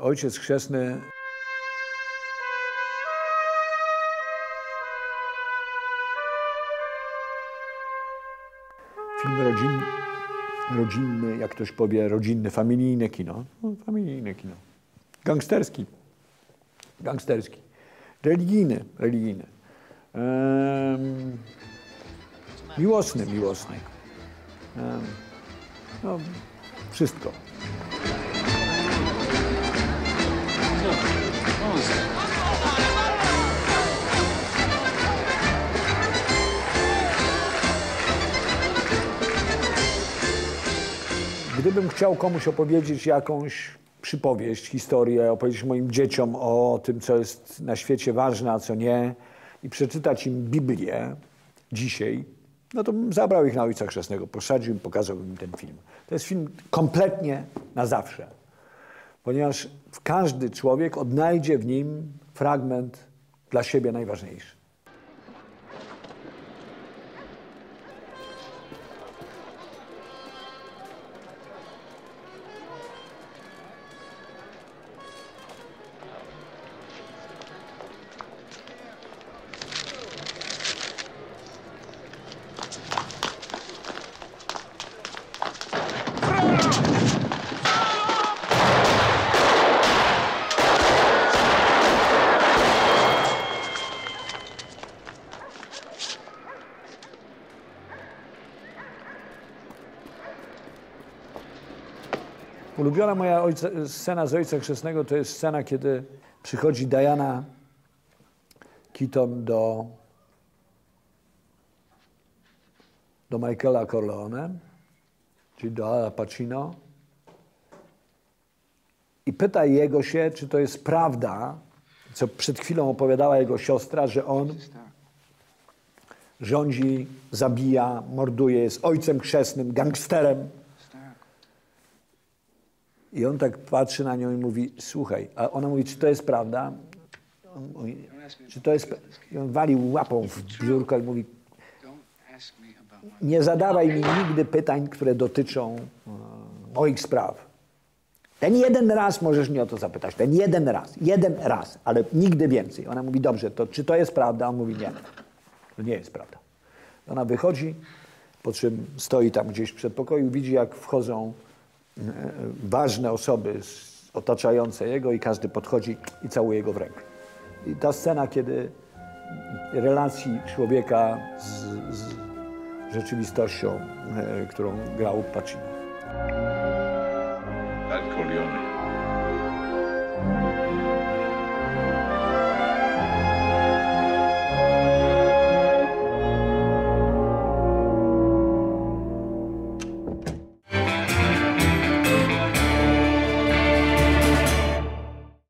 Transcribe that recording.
Ojciec chrzestny film rodzinny, rodzinny, jak ktoś powie, rodzinny, familijne kino. No, familijne kino. Gangsterski. Gangsterski. Religijny, religijny. Em, miłosny, miłosny. No, wszystko. Gdybym chciał komuś opowiedzieć jakąś przypowieść, historię, opowiedzieć moim dzieciom o tym, co jest na świecie ważne, a co nie, i przeczytać im Biblię dzisiaj, no to bym zabrał ich na Ojca Chrzestnego, posadził im, pokazałbym im ten film. To jest film kompletnie na zawsze, ponieważ każdy człowiek odnajdzie w nim fragment dla siebie najważniejszy. Ulubiona moja ojca, scena z Ojca Chrzestnego to jest scena, kiedy przychodzi Diana Keaton do, do Michaela Corleone, czyli do Al Pacino i pyta jego się, czy to jest prawda, co przed chwilą opowiadała jego siostra, że on rządzi, zabija, morduje, jest ojcem chrzestnym, gangsterem. I on tak patrzy na nią i mówi, słuchaj, a ona mówi, czy to jest prawda? Mówi, czy to jest... pra-" I on wali łapą w biurko i mówi, nie zadawaj mi nigdy pytań, które dotyczą e, moich spraw. Ten jeden raz możesz mnie o to zapytać, ten jeden raz, jeden raz, ale nigdy więcej. Ona mówi, dobrze, to czy to jest prawda? On mówi, nie, to nie jest prawda. Ona wychodzi, po czym stoi tam gdzieś w przedpokoju, widzi jak wchodzą ważne osoby otaczające jego i każdy podchodzi i całuje go w rękę. I ta scena, kiedy relacji człowieka z, z rzeczywistością, e, którą grał Pacino. Al